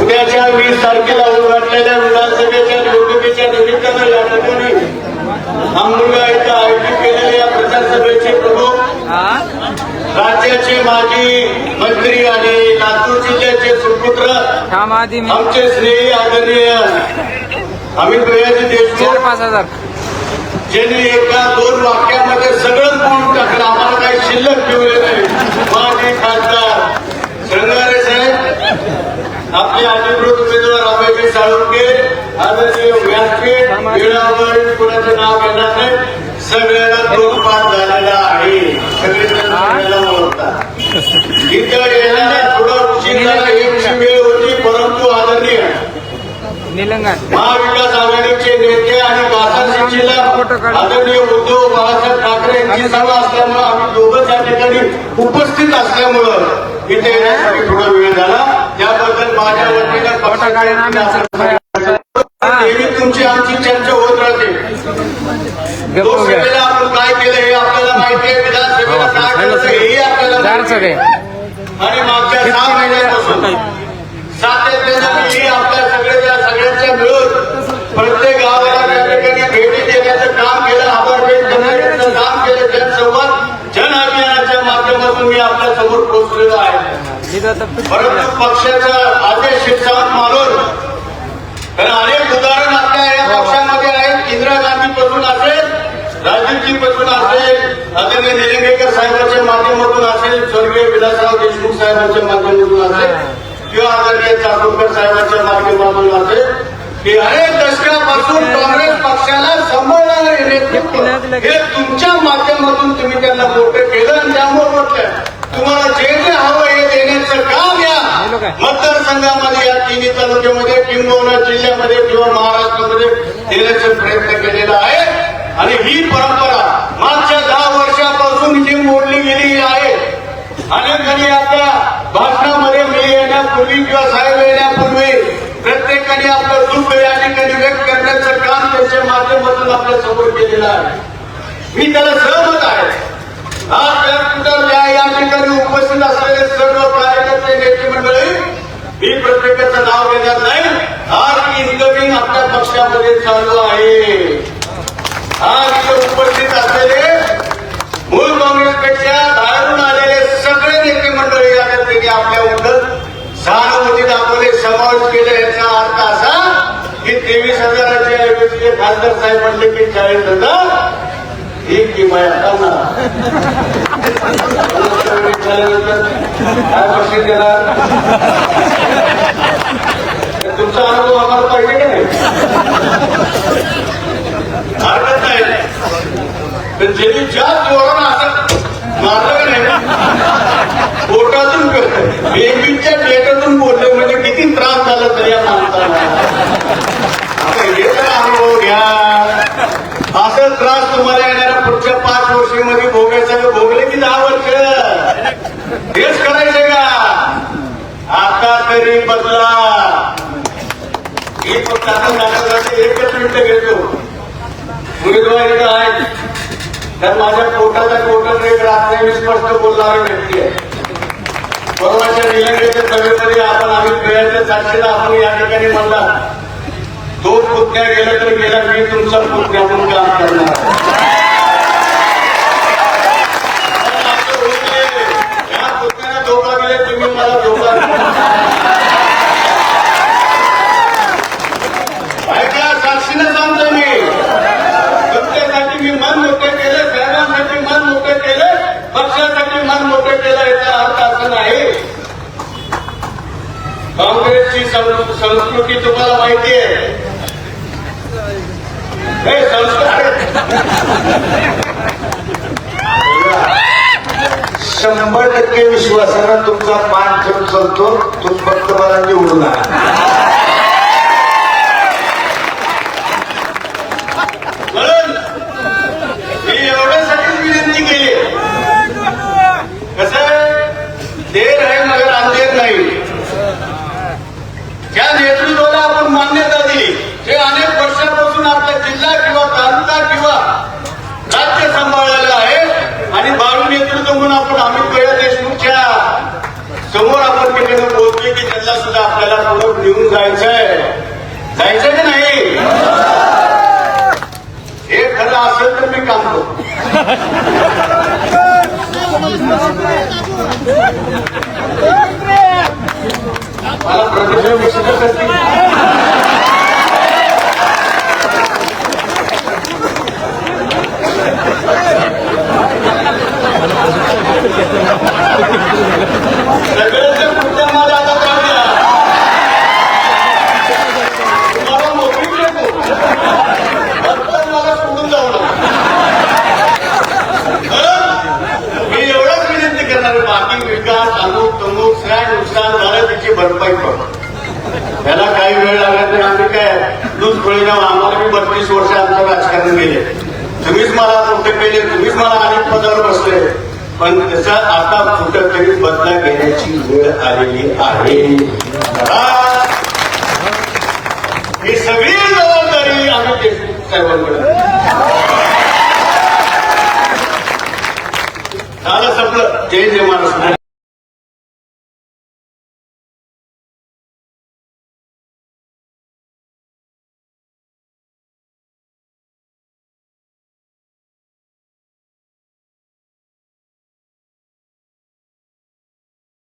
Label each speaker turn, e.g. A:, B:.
A: उद्याच्या वीस तारखेला उद्घाटलेल्या विधानसभेच्या निवडणुकीच्या निमित्तानं या ठिकाणी इथं आयोजित केलेल्या या प्रचार सभेचे प्रमुख राज्याचे माजी मंत्री आणि लातूर जिल्ह्याचे सुपुत्र आमचे स्नेही आदरणीय अमित भैयाजी देशमुख.
B: पाच हजार.
A: ज्यांनी एका दोन वाक्यामध्ये सगळं पाहून टाकलं. आम्हाला काही शिल्लक ठेवले नाही. माजी खासदार. श्रंगारे साहेब आपले अधिकृत उमेदवार अभयजी साळुंके आदरणीय व्यासपीठ वेळावर कुणाचं नाव घेणार नाही. सगळ्याला तोडपाठ झालेला आहे. सगळेजण सगळ्याला ओळखतात इथं येण्याला थोडा उशीर झाला एक वेळ होती परंतु आदरणीय
B: निलंगण
A: महाविकास आघाडीचे नेते आणि कासा सिंचीला आदरणीय उद्धव बाळासाहेब ठाकरे यांची सभा असल्यामुळे आम्ही दोघं त्या ठिकाणी उपस्थित असल्यामुळं इथे येण्यासाठी थोडा वेळ झाला. त्याबद्दल माझ्या वतीनं नेहमी तुमची आमची चर्चा होत राहते
B: गप्प
A: लोकसभेला आपण काय केलं हे आपल्याला माहिती आहे विधानसभेला काय करायचं हेही आपल्याला
B: चार
A: माहिती
B: सगळे
A: आहे. आणि मागच्या सहा महिन्यापासून सातत्यानं ही आपल्या सगळ्याच्या सगळ्यांच्या मिळून प्रत्येक गावाला त्या ठिकाणी भेटी देण्याचं काम केलं आभारभेट करण्याचं काम केलं जनसंवाद जन अभियानाच्या माध्यमातून मी आपल्यासमोर पोहोचलेलो आहे. परंतु पक्षाचा आदेश शिरसावत मारून. कारण अनेक उदाहरण आपल्या या पक्षामध्ये आहेत. इंदिरा गांधी पासून असेल राजीवजी पासून असेल आदरणीय निलंगेकर साहेबांच्या माध्यमातून असेल स्वर्गीय विलासराव देशमुख साहेबांच्या माध्यमातून असेल किंवा आदरणीय चाकूरकर साहेबांच्या माध्यमातून असेल की अनेक दशकापासून काँग्रेस पक्षाला सांभाळणारे नेतृत्व. हे तुमच्या माध्यमातून तुम्ही त्यांना मोठं केलं आणि त्यामुळे म्हटलं तुम्हाला जे जे हवं हे देण्याचं काम या मतदारसंघामध्ये या तिन्ही तालुक्यामध्ये किंबहुना जिल्ह्यामध्ये किंवा महाराष्ट्रामध्ये देण्याचा प्रयत्न केलेला आहे. आणि ही परंपरा मागच्या दहा वर्षापासून जी मोडली गेली आहे. अनेकांनी आपल्या भाषणामध्ये मी येण्यापूर्वी किंवा साहेब येण्यापूर्वी प्रत्येकाने आपलं दुःख या ठिकाणी व्यक्त करण्याचं काम त्यांच्या माध्यमातून आपल्यासमोर केलेलं आहे. मी त्याला सहमत आहे. आज व्यासपीठावर या या ठिकाणी उपस्थित असलेले सर्व कार्यकर्ते नेते मी प्रत्येकाचं नाव घेणार नाही. आज इन्कमिंग आपल्या पक्षामध्ये चालू आहे. आज इथे उपस्थित असलेले मूळ काँग्रेसपेक्षा बाहेरून आलेले सगळे नेते मंडळी या त्यांनी आपल्या उद्धत सहानुभूती दाखवले समावेश केले याचा अर्थ असा की तेवीस हजाराच्या ऐवजी खासदार साहेब म्हणले की चाळीस हजार. ही किमया काय बक्षीस देणार तुमचा अनुभव आम्हाला पाहिजे की नाही? हरकत नाही. पण ज्यांनी ज्या जोरानं असं मारलं का नाही? पोटातून बेबीच्या डेटातून बोललं म्हणजे किती त्रास झाला तरी या माणसाला. आता हे तर अनुभव घ्या. असं त्रास तुम्हाला येणाऱ्या पुढच्या पाच वर्षामध्ये भोगायचं का भोगले की दहा वर्ष? हेच करायचं का? आता तरी बदला. एक फक्त आता एकच मिनिट घेतो. उमेदवार इथं आहे तर माझ्या पोटाचा पोटात एक रात्री मी स्पष्ट बोलणारी व्यक्ती आहे. परवाच्या निलंगेच्या सभेमध्ये आपण आम्ही प्रयत्न साक्षीला आपण या ठिकाणी म्हणला दोन पुतण्या गेला तर गेला मी तुमचा पुतण्या म्हणून काम करणार या पुतण्याला धोका दिले तुम्ही मला धोका ऐका साक्षीनं सांगतो मी. मी मन मोठे केले साहेबांसाठी मन मोठे केले पक्षासाठी मन मोठे केलं याचा अर्थ असं नाही. काँग्रेसची संस्कृती तुम्हाला माहिती आहे. शंभर टक्के विश्वासानं तुमचा मान ठेवून चालतो तुम्ही फक्त मला निवडून आणा म्हणून मी एवढ्यासाठी विनंती केली कसं आहे, देर आहे मगर अंधेर नाही ज्या नेतृत्वाला आपण मान्यता दिली ते अनेक वर्षापासून आपला जिल्हा किंवा तालुका किंवा समोर आपण तिकडे पोहोचले की त्यांना सुद्धा आपल्याला पुढे घेऊन जायचंय. जायचंय की नाही? हे खरं असेल तर मी काम करतो मला प्रदर्शन निश्चितच असतील. सगळ्यांच्या मुद्द्यांमध्ये आता जाऊ द्या. तुम्हाला मोकळीक नको. फक्त मला सोडून जाऊ नका. हं? मी एवढंच विनंती करणार आहे, बाकी विकास अमुक तमुक काय नुकसान झालं त्याची भरपाई करू त्याला काही वेळ लागला तर आम्ही काय दूध खोळी जाऊ आम्हाला मी बत्तीस वर्ष आमचं राजकारण गेले तुम्हीच पहिले तुम्हीच मला अनेक पदावर बसले. पण त्याचा आता कुठेतरी बदला घेण्याची वेळ आलेली आहे. ही सगळी जबाबदारी आम्ही देशमुख साहेबांकडे झालं संपलं. जय जय महाराष्ट्र.